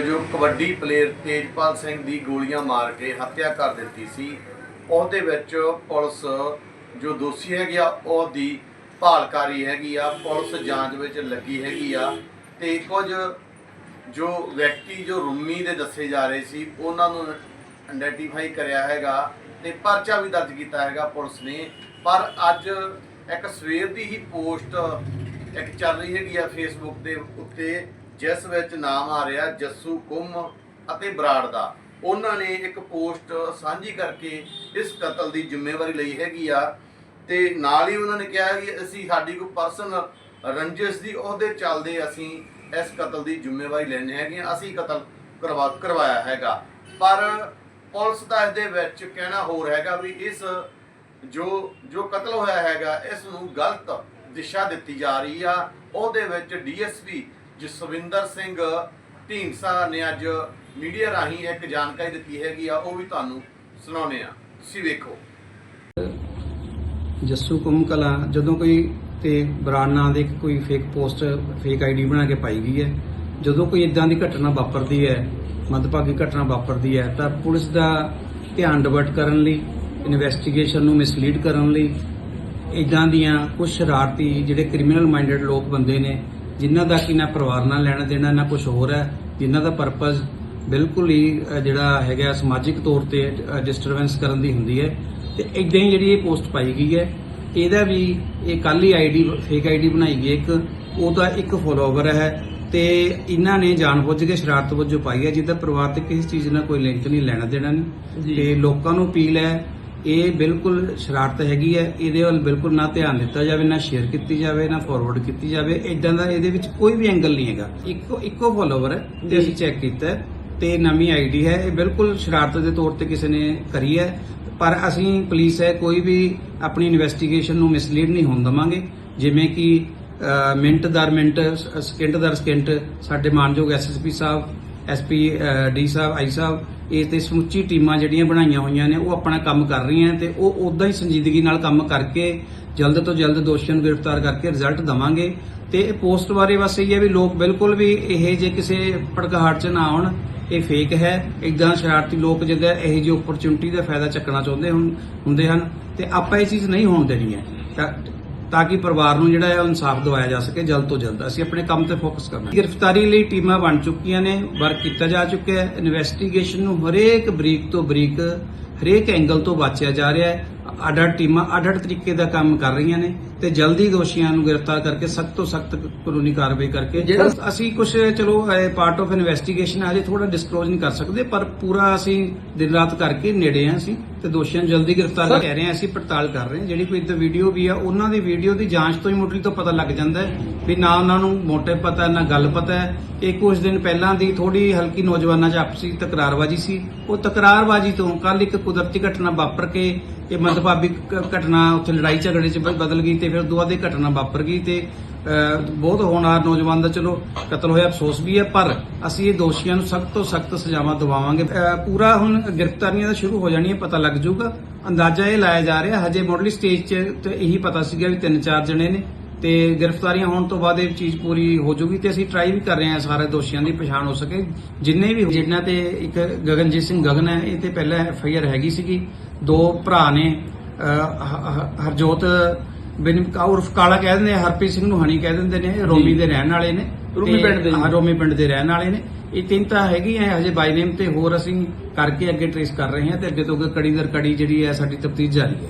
ਜੋ ਕਬੱਡੀ ਪਲੇਅਰ ਤੇਜਪਾਲ ਸਿੰਘ ਦੀ ਗੋਲੀਆਂ ਮਾਰ ਕੇ ਹੱਤਿਆ ਕਰ ਦਿੱਤੀ ਸੀ, ਉਹਦੇ ਵਿੱਚ ਪੁਲਿਸ ਜੋ ਦੋਸ਼ੀ ਹੈਗੀ ਆ, ਉਹਦੀ ਭਾਲਕਾਰੀ ਹੈਗੀ ਆ, ਪੁਲਿਸ ਜਾਂਚ ਵਿੱਚ ਲੱਗੀ ਹੈਗੀ ਆ ਤੇ ਕੁਝ ਜੋ ਵਿਅਕਤੀ ਜੋ ਰੁਮੀ ਦੇ ਦੱਸੇ ਜਾ ਰਹੇ ਸੀ, ਉਹਨਾਂ ਨੂੰ ਆਇਡੈਂਟੀਫਾਈ ਕਰਿਆ ਹੈਗਾ ਤੇ ਪਰਚਾ ਵੀ ਦਰਜ ਕੀਤਾ ਹੈਗਾ ਪੁਲਿਸ ਨੇ। ਪਰ ਅੱਜ ਇੱਕ ਸਵੇਰ ਦੀ ਹੀ ਪੋਸਟ ਇੱਕ ਚੱਲ ਰਹੀ ਹੈਗੀ ਆ ਫੇਸਬੁੱਕ ਦੇ ਉੱਤੇ। ਜਿਸ ਵਿੱਚ ਨਾਮ ਆ ਰਿਹਾ ਜੱਸੂ ਕੁੰਮ ਅਤੇ ਬਰਾੜ ਦਾ ਉਹਨਾਂ ਨੇ ਇੱਕ ਪੋਸਟ ਸਾਂਝੀ ਕਰਕੇ ਇਸ ਕਤਲ ਦੀ ਜ਼ਿੰਮੇਵਾਰੀ ਲਈ ਹੈਗੀ ਆ ਤੇ ਨਾਲ ਹੀ ਉਹਨਾਂ ਨੇ ਕਿਹਾ ਕਿ ਅਸੀਂ ਸਾਡੀ ਕੋਈ ਪਰਸਨਲ ਰੰਜਿਸ਼ ਦੀ ਉਹਦੇ ਚੱਲਦੇ ਅਸੀਂ ਇਸ ਕਤਲ ਦੀ ਜ਼ਿੰਮੇਵਾਰੀ ਲੈਣੇ ਹੈਗੇ ਹਾਂ। ਅਸੀਂ ਕਤਲ ਕਰਵਾ, ਕਰਵਾਇਆ ਹੈਗਾ ਪਰ ਪੁਲਿਸ ਦਾ ਇਹਦੇ ਵਿੱਚ ਕਹਿਣਾ ਹੋਰ ਹੈਗਾ ਵੀ ਇਸ ਜੋ ਜੋ ਕਤਲ ਹੋਇਆ ਹੈਗਾ, ਇਸ ਨੂੰ ਗਲਤ ਦਿਸ਼ਾ ਦਿੱਤੀ ਜਾ ਰਹੀ ਆ ਉਹਦੇ ਵਿੱਚ ਡੀਐਸਪੀ ਜਸਵਿੰਦਰ ਸਿੰਘ ਢੀਂਡਸਾ ਨੇ ਅੱਜ ਮੀਡੀਆ ਰਾਹੀਂ ਇੱਕ ਜਾਣਕਾਰੀ ਦਿੱਤੀ ਹੈਗੀ ਆ, ਉਹ ਵੀ ਤੁਹਾਨੂੰ ਸੁਣਾਉਣੇ ਆ ਤੁਸੀਂ ਵੇਖੋ। ਜੱਸੂ ਕੁੰਮ ਕਲਾਂ, ਜਦੋਂ ਕੋਈ ਤੇ ਬਰਾਨ ਨਾਂ ਦੇ ਕੋਈ ਫੇਕ ਪੋਸਟ ਫੇਕ ਆਈਡੀ ਬਣਾ ਕੇ ਪਾਈ ਗਈ ਹੈ, ਜਦੋਂ ਕੋਈ ਇਦਾਂ ਦੀ ਘਟਨਾ ਵਾਪਰਦੀ ਹੈ, ਮੰਦਭਾਗੀ ਘਟਨਾ ਵਾਪਰਦੀ ਹੈ, ਤਾਂ ਪੁਲਿਸ ਦਾ ਧਿਆਨ ਡਿਵਰਟ ਕਰਨ ਲਈ ਇਨਵੈਸਟੀਗੇਸ਼ਨ ਨੂੰ ਮਿਸਲੀਡ ਕਰਨ ਲਈ ਇਦਾਂ ਦੀਆਂ ਕੁਝ ਸ਼ਰਾਰਤੀ ਜਿਹੜੇ ਕ੍ਰਿਮੀਨਲ ਮਾਈਂਡਡ ਲੋਕ ਬੰਦੇ ਨੇ ਜਿਨ੍ਹਾਂ ਦਾ ਕਿ ਨਾ ਪਰਿਵਾਰ ਨਾਲ ਲੈਣਾ ਦੇਣਾ ਨਾ ਕੁਝ ਹੋਰ ਹੈ ਜਿਨ੍ਹਾਂ ਦਾ ਪਰਪਸ ਬਿਲਕੁਲ ਹੀ ਜਿਹੜਾ ਹੈਗਾ ਸਮਾਜਿਕ ਤੌਰ ਤੇ ਡਿਸਟਰਬੈਂਸ ਕਰਨ ਦੀ ਹੁੰਦੀ ਹੈ। ਤੇ ਇਦਾਂ ਹੀ ਜਿਹੜੀ ਇਹ ਪੋਸਟ ਪਾਈ ਗਈ ਹੈ ਇਹਦਾ ਵੀ ਇਹ ਕੱਲ ਹੀ ਆਈਡੀ ਫੇਕ ਆਈਡੀ ਬਣਾਈ ਗਈ ਇੱਕ। ਉਹਦਾ ਇੱਕ ਫੋਲੋਵਰ ਹੈ ਤੇ ਇਹਨਾਂ ਨੇ ਜਾਣਬੁੱਝ ਕੇ ਸ਼ਰਾਰਤ ਵਜੋਂ ਪਾਈ ਹੈ ਜਿਹਦਾ ਪਰਿਵਾਰ ਤੇ ਕਿਸੇ ਚੀਜ਼ ਨਾਲ ਕੋਈ ਲਿੰਕ ਨਹੀਂ ਲੈਣਾ ਦੇਣਾ ਨਹੀਂ। ਤੇ ਲੋਕਾਂ ਨੂੰ ਅਪੀਲ ਹੈ ਇਹ ਬਿਲਕੁਲ ਸ਼ਰਾਰਤ ਹੈਗੀ ਹੈ, ਇਹਦੇ ਵੱਲ ਬਿਲਕੁਲ ਨਾ ਧਿਆਨ ਦਿੱਤਾ ਜਾਵੇ, ਨਾ ਸ਼ੇਅਰ ਕੀਤੀ ਜਾਵੇ, ਨਾ ਫਾਰਵਰਡ ਕੀਤੀ ਜਾਵੇ। ਇਦਾਂ ਦਾ ਇਹਦੇ ਵਿੱਚ ਕੋਈ ਵੀ ਐਂਗਲ ਨਹੀਂ ਹੈਗਾ। ਇੱਕੋ ਇੱਕੋ ਫੋਲੋਵਰ ਹੈ, ਤੇ ਅਸੀਂ ਚੈੱਕ ਕੀਤਾ ਹੈ, ਤੇ ਨਵੀਂ ਆਈਡੀ ਹੈ, ਇਹ ਬਿਲਕੁਲ ਸ਼ਰਾਰਤ ਦੇ ਤੌਰ ਤੇ ਕਿਸੇ ਨੇ ਕਰੀ ਹੈ। ਪਰ ਅਸੀਂ ਪੁਲਿਸ ਹੈ, ਕੋਈ ਵੀ ਆਪਣੀ ਇਨਵੈਸਟੀਗੇਸ਼ਨ ਨੂੰ ਮਿਸਲੀਡ ਨਹੀਂ ਹੋਣ ਦਵਾਂਗੇ। ਜਿਵੇਂ ਕਿ ਮਿੰਟ ਦਰ ਮਿੰਟ ਸਕਿੰਟ ਦਰ ਸਕਿੰਟ ਸਾਡੇ ਮਾਨਯੋਗ ਐਸਐਸਪੀ ਸਾਹਿਬ ਐਸਪੀ ਡੀ ਸਾਹਿਬ ਆਈ ਸਾਹਿਬ ਇਸ ਤੇ ਸਮੁੱਚੀ ਟੀਮਾਂ ਜਿਹੜੀਆਂ ਬਣਾਈਆਂ ਹੋਈਆਂ ਨੇ, ਉਹ ਆਪਣਾ ਕੰਮ ਕਰ ਰਹੀਆਂ ਤੇ ਉਹ ਉਦਾਂ ਹੀ ਸੰਜੀਦਗੀ ਨਾਲ ਕੰਮ ਕਰਕੇ ਜਲਦ ਤੋਂ ਜਲਦ ਦੋਸ਼ੀਆਂ ਨੂੰ ਗ੍ਰਿਫਤਾਰ ਕਰਕੇ ਰਿਜ਼ਲਟ ਦਵਾਂਗੇ। ਤੇ ਇਹ ਪੋਸਟ ਬਾਰੇ ਬਸ ਇਹ ਹੈ ਵੀ ਲੋਕ ਬਿਲਕੁਲ ਵੀ ਇਹ ਜੇ ਕਿਸੇ ਭੜਕਾਹਟ 'ਚ ਨਾ ਆਉਣ, ਇਹ ਫੇਕ ਹੈ। ਇਦਾਂ ਸ਼ਰਾਰਤੀ ਲੋਕ ਜਿਹੜਾ ਇਹ ਜਿਹੀ ਓਪਰਚੁਨਿਟੀ ਦਾ ਫਾਇਦਾ ਚੱਕਣਾ ਚਾਹੁੰਦੇ ਹੁਣ ਹੁੰਦੇ ਹਨ ਤੇ ਆਪਾਂ ਇਹ ਚੀਜ਼ ਨਹੀਂ ਹੋਣ ਦੇਣੀ ਹੈ। ਤਾਂ- ਕਿ ਪਰਿਵਾਰ ਨੂੰ ਜਿਹੜਾ ਹੈ ਉਹ ਇਨਸਾਫ ਦਿਵਾਇਆ ਜਾ ਸਕੇ ਜਲਦ ਤੋਂ ਜਲਦ। ਅਸੀਂ ਆਪਣੇ ਕੰਮ ਤੇ ਫੋਕਸ ਕਰਨਾ ਗ੍ਰਿਫਤਾਰੀ ਲਈ ਟੀਮਾਂ ਬਣ ਚੁੱਕੀਆਂ ਨੇ ਵਰਕ ਕੀਤਾ ਜਾ ਚੁੱਕਿਆ ਹੈ। ਇਨਵੈਸਟੀਗੇਸ਼ਨ ਨੂੰ ਹਰੇਕ ਬਰੀਕ ਤੋਂ ਬਰੀਕ, ਹਰੇਕ ਐਂਗਲ ਤੋਂ ਵਾਚਿਆ ਜਾ ਰਿਹਾ ਹੈ। ਅੱਡ-ਅੱਡ ਟੀਮਾਂ ਅੱਡ-ਅੱਡ ਤਰੀਕੇ ਦਾ ਕੰਮ ਕਰ ਰਹੀਆਂ ਨੇ ਤੇ ਜਲਦੀ ਦੋਸ਼ੀਆਂ ਨੂੰ ਗ੍ਰਿਫਤਾਰ ਕਰਕੇ ਸਖਤ ਤੋਂ ਸਖਤ ਕਾਨੂੰਨੀ ਕਾਰਵਾਈ ਕਰਕੇ ਜਿਹੜਾ ਅਸੀਂ ਕੁਝ ਚਲੋ ਪਾਰਟ ਆਫ ਇਨਵੈਸਟੀਗੇਸ਼ਨ ਹਜੇ ਥੋੜਾ ਡਿਸਕਲੋਜ਼ ਨਹੀਂ ਕਰ ਸਕਦੇ ਪਰ ਪੂਰਾ ਅਸੀਂ ਦਿਨ ਰਾਤ ਕਰਕੇ ਨੇੜੇ ਆ ਅਸੀਂ ਤੇ ਦੋਸ਼ੀਆਂ ਨੂੰ ਜਲਦੀ ਗ੍ਰਿਫਤਾਰ ਕਰ ਰਹੇ ਹਾਂ ਅਸੀਂ ਪੜਤਾਲ ਕਰ ਰਹੇ ਹਾਂ ਜਿਹੜੀ ਕੋਈ ਇੱਥੇ ਵੀਡੀਓ ਵੀ ਆ ਉਹਨਾਂ ਦੀ ਵੀਡੀਓ ਦੀ ਜਾਂਚ ਤੋਂ ਹੀ ਮੁੱਢਲੀ ਤੋਂ ਪਤਾ ਲੱਗ ਜਾਂਦਾ ਹੈ ਵੀ ਨਾ ਉਹਨਾਂ ਨੂੰ ਮੋਟਿਵ ਪਤਾ ਨਾ ਗੱਲ ਪਤਾ ਹੈ। ਇਹ ਕੁਝ ਦਿਨ ਪਹਿਲਾਂ ਦੀ ਥੋੜੀ ਹਲਕੀ ਨੌਜਵਾਨਾਂ 'ਚ ਆਪਸੀ ਤਕਰਾਰਬਾਜ਼ੀ ਸੀ। ਉਹ ਤਕਰਾਰਬਾਜ਼ੀ ਤੋਂ ਕੱਲ ਇੱਕ ਕੁਦਰਤੀ ਘਟਨਾ ਵਾਪਰ ਕੇ ਇਹ ਮੰਦਭਾਗੀ ਘਟਨਾ ਉੱਥੇ ਲੜਾਈ ਝਗੜੇ 'ਚ ਬ- ਬਦਲ ਗਈ ਤੇ ਫਿਰ ਉਦੋਂ ਬਾਅਦ ਇਹ ਘਟਨਾ ਵਾਪਰ ਗਈ ਤੇ ਅਹ, ਬਹੁਤ ਹੋਣਹਾਰ ਨੌਜਵਾਨ ਦਾ ਚਲੋ ਕਤਲ ਹੋਇਆ ਅਫਸੋਸ ਵੀ ਹੈ ਪਰ ਅਸੀਂ ਇਹ ਦੋਸ਼ੀਆਂ ਨੂੰ ਸਖਤ ਤੋਂ ਸਖਤ ਸਜ਼ਾਵਾਂ ਦਿਵਾਵਾਂਗੇ। ਅਹ, ਪੂਰਾ ਹੁਣ ਗ੍ਰਿਫਤਾਰੀਆਂ ਦਾ ਸ਼ੁਰੂ ਹੋ ਜਾਣੀਆਂ ਪਤਾ ਲੱਗ ਜਾਊਗਾ। ਅੰਦਾਜ਼ਾ ਇਹ ਲਾਇਆ ਜਾ ਰਿਹਾ ਹਜੇ ਮੁੱਢਲੀ ਸਟੇਜ 'ਚ ਤੇ ਇਹੀ ਪਤਾ ਸੀਗਾ ਵੀ ਤਿੰਨ ਚਾਰ ਜਣੇ ਨੇ ਤੇ ਗ੍ਰਿਫਤਾਰੀਆਂ ਹੋਣ ਤੋਂ ਬਾਅਦ ਇਹ ਚੀਜ਼ ਪੂਰੀ ਹੋ ਜਾਊਗੀ ਤੇ ਅਸੀਂ ਟਰਾਈ ਵੀ ਕਰ ਰਹੇ ਹਾਂ ਸਾਰੇ ਦੋਸ਼ੀਆਂ ਦੀ ਪਛਾਣ ਹੋ ਸਕੇ। ਜਿੰਨੇ ਵੀ ਜਿਨ੍ਹਾਂ ਤੇ ਇੱਕ ਗਗਨਜੀਤ ਸਿੰਘ ਗਗਨ ਹੈ ਇਹ ਤੇ ਪਹਿਲਾਂ ਐਫ ਆਈ ਆਰ ਹੈਗੀ ਸੀਗੀ। ਦੋ ਭਰਾ ਨੇ ਹਰਜੋਤ ਬਿਨ ਉਰਫ ਕਾਲਾ ਕਹਿ ਦਿੰਦੇ ਹਰਪ੍ਰੀਤ ਸਿੰਘ ਨੂੰ ਹਣੀ ਕਹਿ ਦਿੰਦੇ ਨੇ ਰੋਮੀ ਦੇ ਰਹਿਣ ਵਾਲੇ ਨੇ ਰੋਮੀ ਪਿੰਡ ਦੇ। ਹਾਂ ਰੋਮੀ ਪਿੰਡ ਦੇ ਰਹਿਣ ਵਾਲੇ ਨੇ। ਇਹ ਤਿੰਨ ਤਾਂ ਹੈਗੀ ਹੈ ਹਜੇ ਬਾਈ ਨੇਮ ਤੇ ਹੋਰ ਅਸੀਂ ਕਰਕੇ ਅੱਗੇ ਟ੍ਰੇਸ ਕਰ ਰਹੇ ਹਾਂ ਤੇ ਅੱਗੇ ਤੋਂ ਅੱਗੇ ਕੜੀ ਦਰ ਕੜੀ ਜਿਹੜੀ ਹੈ ਸਾਡੀ ਤਫਤੀਸ਼ ਜਾਰੀ ਹੈ।